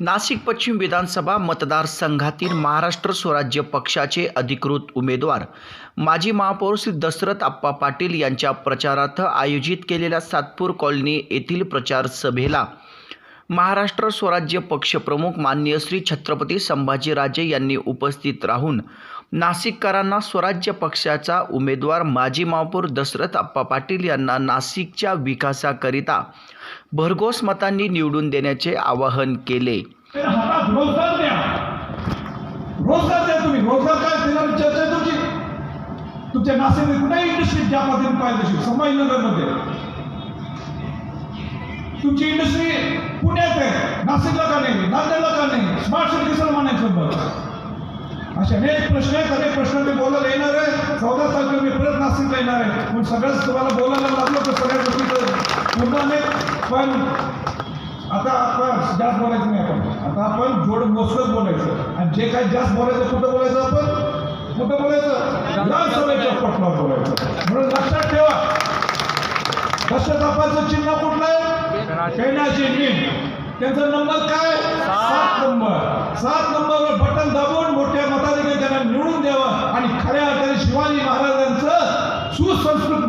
नाशिक पश्चिम विधानसभा मतदारसंघातील महाराष्ट्र स्वराज्य पक्षाचे अधिकृत उमेदवार माजी महापौर श्री दशरथ आप्पा पाटील यांच्या प्रचारार्थ आयोजित केलेल्या सातपूर कॉलनी येथील प्रचार सभेला महाराष्ट्र स्वराज्य पक्षप्रमुख माननीय श्री छत्रपती संभाजीराजे यांनी उपस्थित राहून नाशिककरांना स्वराज्य पक्षाचा उमेदवार माजी महापौर दशरथ आप्पा पाटील यांना नाशिकच्या विकासाकरिता भरघोस मतांनी निवडून देण्याचे आवाहन केले. तुमची तुमच्या नाशिकमध्ये कुठेही इंडस्ट्री ज्या पद्धतीने पाहिजे संभाजीनगरमध्ये तुमची इंडस्ट्री पुण्यात आहे. नाशिकला का नाही? नांदेडला का नाही? स्मार्ट सिटी सर म्हणायचं बरं असे अनेक प्रश्न आहेत अनेक प्रश्न मी बोलायला येणार आहे. चौदा तारखेला मी परत नाशिकला येणार आहे. पण सगळ्याच तुम्हाला बोलायला लागलो तर सगळ्या गोष्टी तर पूर्ण नाही पण आता आपण जास्त बोलायचं नाही आपण. आता आपण जोड मोजकंच बोलायचं. आणि जे काही जास्त बोलायचं कुठं बोलायचं आपण? कुठं बोलायचं? विधानसभेच्या पटलावर बोलायचं. म्हणून लक्षात ठेवा. दशरथापाचं चिन्ह कुठलं आहे? पेण्याची नीट त्यांचा नंबर काय? सात. नंबर. सात नंबरवर बटन दाबून मोठ्या मताधिकारी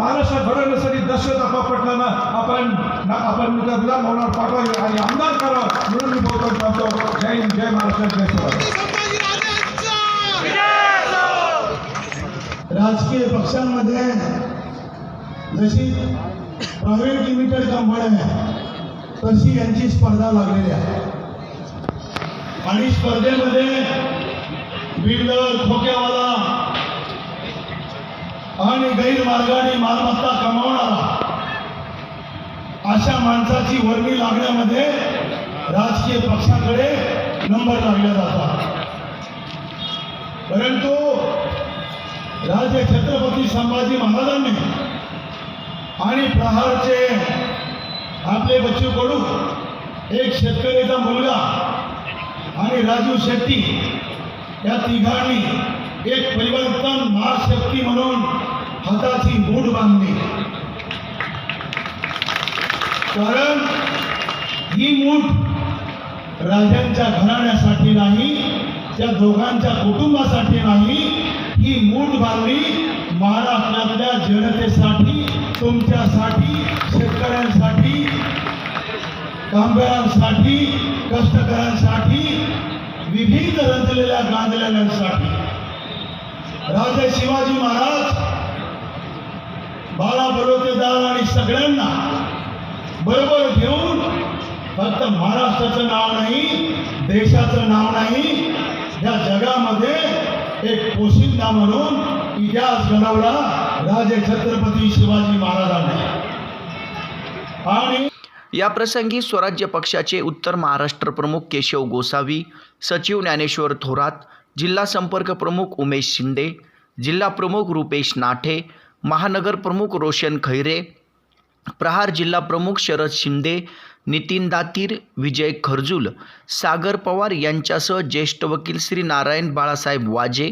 महाराष्ट्र घडवण्यासाठी दशरथ आपा पटलांना आपण ना- आपण त्या विधान भवनावर पाठवावे आणि आमदार करावं म्हणून मी बोलतो सांगतो जय हिंद जय महाराष्ट्र जय शिवाजी. राजकीय पक्षांमध्ये जशी प्रायव्हेट लिमिटेड कंपन्या आहे तशी यांची स्पर्धा लागलेली आहे. आणि स्पर्धेमध्ये बिल्डर खोक्यावाला आणि गैरमार्गाने मालमत्ता कमावणारा अशा माणसाची वर्णी लागण्यामध्ये राजकीय पक्षाकडे नंबर लागले जातात. परंतु राजे छत्रपती संभाजी महाराजांनी आणि प्रहारचे आपले बच्चू कडू एक शेतकऱ्याचा मुलगा आणि राजू शेट्टी या तिघांनी एक परिवर्तन महाशक्ती म्हणून हाताची मूठ बांधली कारण ही मूठ राजांच्या घराण्यासाठी नाही त्या दोघांच्या कुटुंबासाठी नाही ही मूठ बांधली महाराष्ट्रातल्या जनतेसाठी तुमच्यासाठी शेतकऱ्यांसाठी कामगारांसाठी कष्टकऱ्यांसाठी विविध रचलेल्या गांधलेल्यांसाठी राजे शिवाजी महाराज बाळा बरोतेदार आणि सगळ्यांना बरोबर घेऊन फक्त महाराष्ट्राचं नाव नाही देशाचं नाव नाही या जगामध्ये एक पोशिंदा म्हणून इतिहास घडवला राजे छत्रपती शिवाजी महाराजांनी. आणि या प्रसंगी स्वराज्य पक्षाचे उत्तर महाराष्ट्र प्रमुख केशव गोसावी सचिव ज्ञानेश्वर थोरात जिल्हा संपर्क प्रमुख उमेश शिंदे जिल्हा प्रमुख रुपेश नाठे महानगर प्रमुख रोशन खैरे प्रहार जिल्हा प्रमुख शरद शिंदे नितीन दातीर विजय खरजूल सागर पवार यांच्यासह ज्येष्ठ वकील श्री नारायण बाळासाहेब वाजे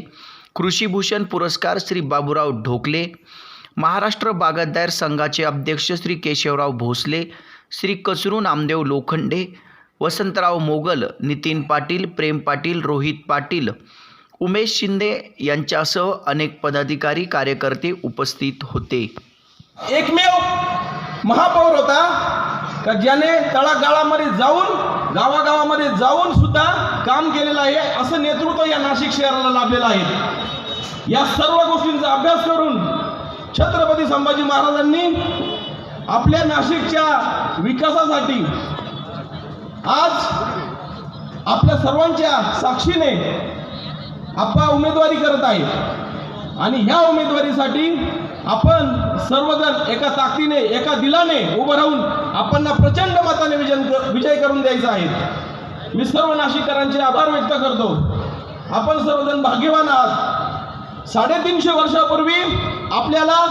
कृषीभूषण पुरस्कार श्री बाबूराव ढोकले महाराष्ट्र बागायतदार संघाचे अध्यक्ष श्री केशवराव भोसले श्री कचरू नामदेव लोखंडे वसंतराव मोगल नितीन पाटील प्रेम पाटील रोहित पाटील उमेश शिंदे यांच्यासह अनेक पदाधिकारी कार्यकर्ते उपस्थित होते. एकमेव महापौर होता का ज्याने तळागाळामध्ये जाऊन गावागावामध्ये जाऊन सुद्धा काम केलेलं आहे असं नेतृत्व या नाशिक शहराला लाभलेलं आहे. या सर्व गोष्टींचा अभ्यास करून छत्रपती संभाजी महाराजांनी आपल्या नाशिकच्या विकासासाठी आज आपल्या सर्वांच्या साक्षीने आप्पा उमेदवारी करत आहे आणि ह्या उमेदवारीसाठी आपण सर्वजण एका ताकदीने एका दिलाने उभं राहून आपण प्रचंड मताने विजय विजय करून द्यायचा आहे. मी सर्व नाशिककरांचे आभार व्यक्त करतो. आपण सर्वजण भाग्यवान आहात. साडेतीनशे वर्षापूर्वी आपल्याला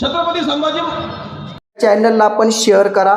छत्रपती संभाजी चॅनलला आपण शेअर करा.